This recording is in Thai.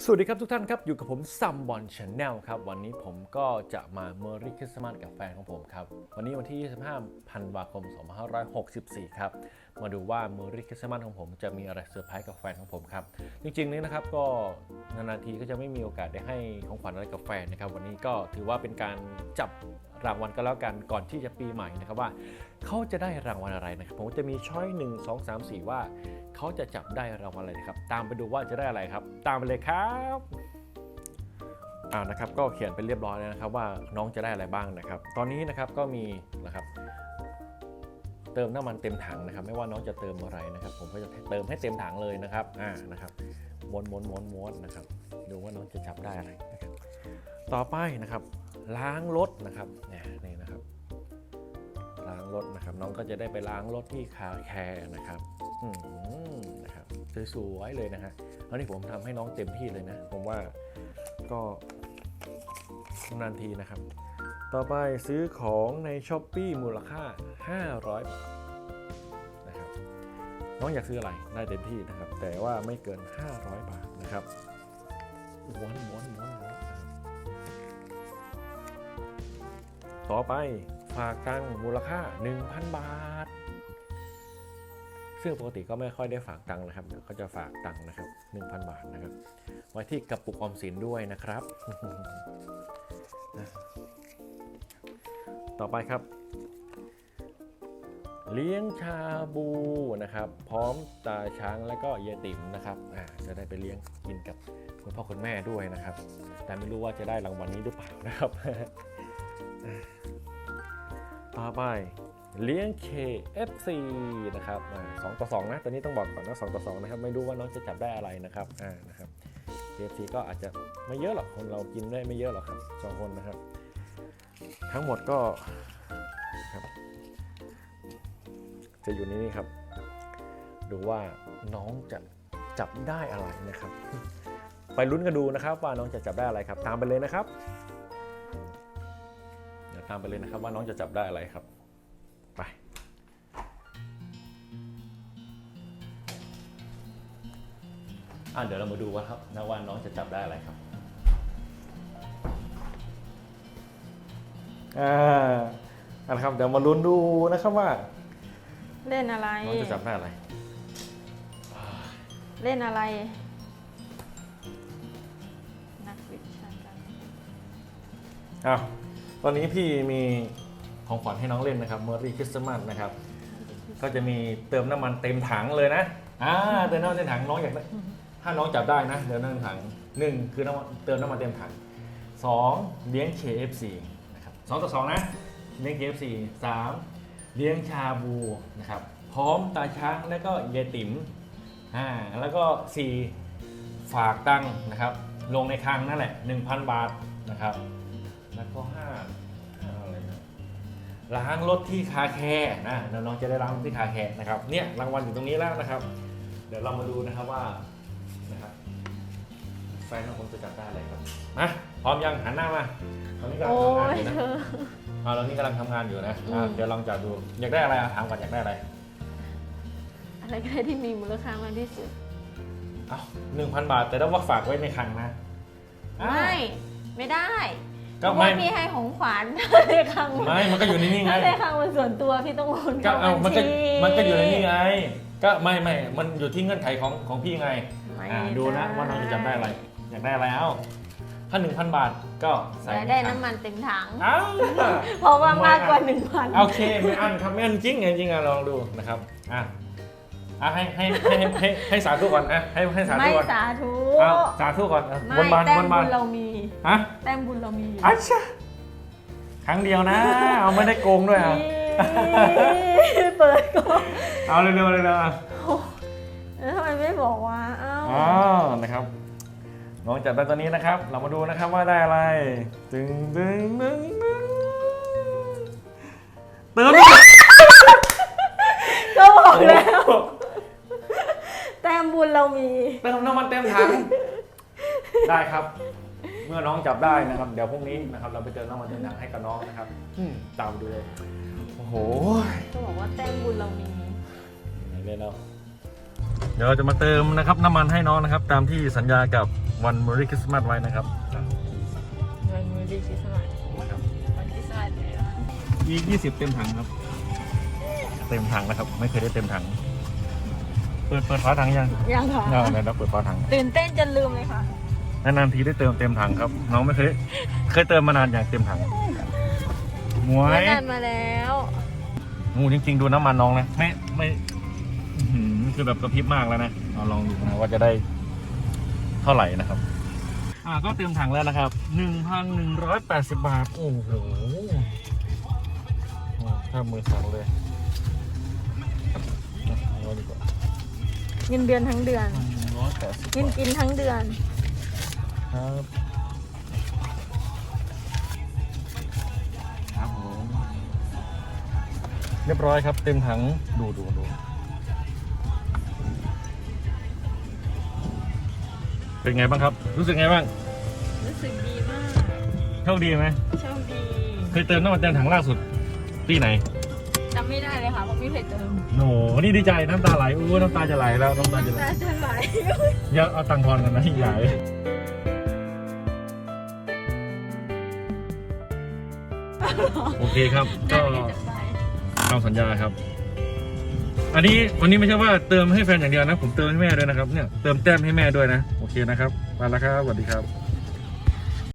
สวัสดีครับทุกท่านครับ อยู่กับผมซัมบอลชาแนลครับ วันนี้ผมก็จะมาเมอรี่คริสต์มาสกับแฟนของผมครับ วันนี้วันที่ 25 ธันวาคม 2564 ครับ มาดูว่าเมอรี่คริสต์มาสของผมจะมีอะไรเซอร์ไพรส์กับแฟนของผมครับ จริงๆนี่นะครับก็นานๆทีก็จะไม่มีโอกาสได้ให้ของขวัญอะไรกับแฟนนะครับ วันนี้ก็ถือว่าเป็นการจับรางวัลก็แล้วกันก่อนที่จะปีใหม่นะครับว่า เขาจะได้รางวัลอะไรนะครับ ผมจะมีช้อย 1 2 3 4 ว่า เขาจะจับได้รางวัลอะไรนะครับ ตามไปดูว่าจะได้อะไรครับ ตามไปเลยครับอ่านะครับก็เขียนไปเรียบร้อยแล้วนะครับว่าน้องจะได้อะไรบ้างนะครับ ตอนนี้นะครับก็มีนะครับ เติมน้ำมันเต็มถังนะครับ ไม่ว่าน้องจะเติมอะไรนะครับ ผมก็จะเติมให้เต็มถังเลยนะครับอ่านะครับม้วนม้วนม้วนม้วนนะครับ ดูว่าน้องจะจับได้อะไรนะครับ ต่อไปนะครับ ล้างรถนะครับเนี่ยนี่นะครับ ล้างรถนะครับ น้องก็จะได้ไปล้างรถที่คาแคร์นะครับอืมนะครับสวยๆเลยนะฮะแล้วนี่ผมทำให้น้องเต็มที่เลยนะ ผมว่าก็นานทีนะครับ ต่อไปซื้อของในช้อปปีมูลค่า 500 บาทนะครับน้องอยากซื้ออะไรได้เต็มที่นะครับ แต่ว่าไม่เกิน 500 บาทนะครับม้วนม้วนม้วนวนต่อไปฝากตังค์มูลค่า 1,000 บาท ซึ่งปกติก็ไม่ค่อยได้ฝากตังค์นะครับ เดี๋ยวก็จะฝากตังค์นะครับ 1,000 บาทนะครับไว้ที่กระปุกออมสินด้วยนะครับ ต่อไปครับ เลี้ยงชาบูนะครับ พร้อมตาช้างและก็เยติ๋มนะครับจะได้ไปเลี้ยงกินกับคุณพ่อคุณแม่ด้วยนะครับ แต่ไม่รู้ว่าจะได้รางวัลนี้หรือเปล่านะครับ ต่อไปเลี้ยง KFC นะครับสองต่อสองนะ ตอนนี้ต้องบอกก่อนว่าสองต่อสองนะครับ ไม่รู้ว่าน้องจะจับได้อะไรนะครับ อ่า นะครับ KFC ก็อาจจะไม่เยอะหรอก คนเรากินได้ไม่เยอะหรอกครับสองคนนะครับ ทั้งหมดก็จะอยู่ในนี้ครับ ดูว่าน้องจะจับได้อะไรนะครับ ไปลุ้นกันดูนะครับ ว่าน้องจะจับได้อะไรครับ ตามไปเลยนะครับเดี๋ยวตามไปเลยนะครับ ว่าน้องจะจับได้อะไรครับ ไป อะเดี๋ยวเรามาดูว่าครับนะว่าน้องจะจับได้อะไรครับ อ่าเอาละครับเดี๋ยวมาลุ้นดูนะครับว่าเล่นอะไร น้องจะจับได้อะไรเล่นอะไร นักวิชาการอ้าวตอนนี้พี่มีของขวัญให้น้องเล่นนะครับเมอรี่คริสต์มาสนะครับ ก็จะมีเติมน้ำมันเต็มถังเลยนะอ่าเติมน้ำมันเต็มถังน้องอยากได้ถ้าน้องจับได้นะเติมน้ำมันถังหนึ่งคือน้ำมันเติมน้ำมันเต็มถังสองเลี้ยง KFC นะครับส องต่อสองนะเลี้ยง KFC สามเลี้ยงชาบูนะครับพร้อมตาช้างและก็เยติ๋มอ่าแล้วก็สี่ฝากตังนะครับลงในคลังนั่นแหละ 1,000 บาทนะครับแล้วก็ห้าห้าอะไรนะล้างรถที่คาแคร์นะน้องจะได้ล้างรถที่คาแคร์นะครับเนี่ยรางวัลอยู่ตรงนี้แล้วนะครับ เดี๋ยวเรามาดูนะครับว่านะครับแฟนของผมจะจับได้อะไรครับมา พร้อมยังหันหน้ามาตอนนี้กำลังโอ้ทำงานยอยู่นะเธอ อ่าตอนนี้กำลังทำงานอยู่นะอ่าอืม เดี๋ยวลองจับดูอยากได้อะไรอะถามก่อนอยากได้อะไรอะไรก็ได้ที่มีมูลค่ามากที่สุดอ้าวหนึ่งพันบาทแต่ต้องว่าฝากไว้ในคลังนะอ้าวไม่ ไม่ได้ก็เพราะไม่ว่าพี่ให้ของขวัญ ในคลังไม่มันก็อยู่ในนี่ไง ถ้าในคลังมันส่วนตัวพี่ต้องโอนก็เข้าเอาบัญมันก็ชีมันก็อยู่ในนี่ไง ก็ไม่ไม่มันอยู่ที่เงื่อนไขของของพี่ไง ไม่อ่าดูนะว่าน้องจะจำได้อะไร อยากได้อะไรเอ้า ถ้าหนึ่งพันบาทก็ใส่อยากได้น้ำมันเต็มถังเอ้าเพราะว่ามากกว่าหนึ่งพันโอเคไม่อันครับไม่อันจริงไงจริงอะลองดูนะครับอะอะให้ให้ให้ให้ให้ให้สาธุก่อนอะให้ให้สาธุไม่ก่อนสาธุเอ้าสาธุก่อนอะบไม่นบานแต้บมนบุบานญเรามี ฮะแต้มบุญเรามีอัชชะครั้งเดียวนะ เอาไม่ได้โกงด้วยอะนี่เปิดก่อนเอาเร็วๆเร็วๆอะแล้วทำไมไม่บอกว่าอ้าวอ๋อนะครับ น้องจับได้ตัวนี้นะครับ เรามาดูนะครับว่าได้อะไร ตึงตึงตึงตึงเติมก็บอกแล้ว แต้มบุญเรามี เติมน้ำมันเต็มถัง ได้ครับ เมื่อน้องจับได้นะครับ เดี๋ยวพรุ่งนี้นะครับ เราไปเติมน้ำมันเต็มถังให้กับน้องนะครับอืมตามดูเลย โอ้โหก็บอกว่าแต้มบุญเรามี ไหนเลยเรา เดี๋ยวเราจะมาเติมนะครับน้ำมันให้น้องนะครับ ตามที่สัญญากับวันม e รีคริสต์มาสไว้นะครับ วันมือดีคริสต์มาสวันคริสต์มาสเลยนะอีกยี่สิบเต็มถังครับ เต็มถังนะครับ ไม่เคยได้เต็มถัง เปิดเปิดฝาถังยังยังค่ะเอาเดี๋ยวเราเปิดฝาถังตื่นเต้นจนลืมเลยค่ะ นานๆทีได้เติมเต็มถังครับ น้องไม่เคยเคยเติมมานานอย่างเต็มถังหมวไม่ยนานมาแล้วโอ้จริง ๆ ดูน้ำมันน้องนะไม่ไม่อื้อหือ คือแบบกระพริบมากแล้วนะเอาลองดูนะว่าจะได้เท่าไหร่นะครับ อ่าก็เติมถังแล้วนะครับหนึ่งพันหนึ่งร้อยแปดสิบบาท โอ้โหโอ้ถ้ามือสองเลยอะเอาดีกว่าเงินเดือนทั้งเดือนหนึ่งร้อยแปดสิบเงินบาทกินทั้งเดือน ครับครับผมเรียบร้อยครับเต็มถังดูดูดู เป็นไงบ้างครับ รู้สึกไงบ้างรู้สึกดีมากโชคดีไหมโชคดีเคยเติมน้ำมันเต็มถังล่าสุดปีไหนจำไม่ได้เลยค่ะเพราะไม่เคยเติมโหวันนี้ดีใจน้ำตาไหลอู้น้ำตาจะไหลแล้วน้ำตาจะไหลตาจะไหลเดี๋ยวเอาตังค์ทอนกันนะใหญ่โอเคครับ ก็จะไปตามสัญญาครับ อันนี้วันนี้ไม่ใช่ว่าเติมให้แฟนอย่างเดียวนะ ผมเติมให้แม่ด้วยนะครับ เนี่ยเติมแต้มให้แม่ด้วยนะ โอเคนะครับไปแล้วครับสวัสดีครับ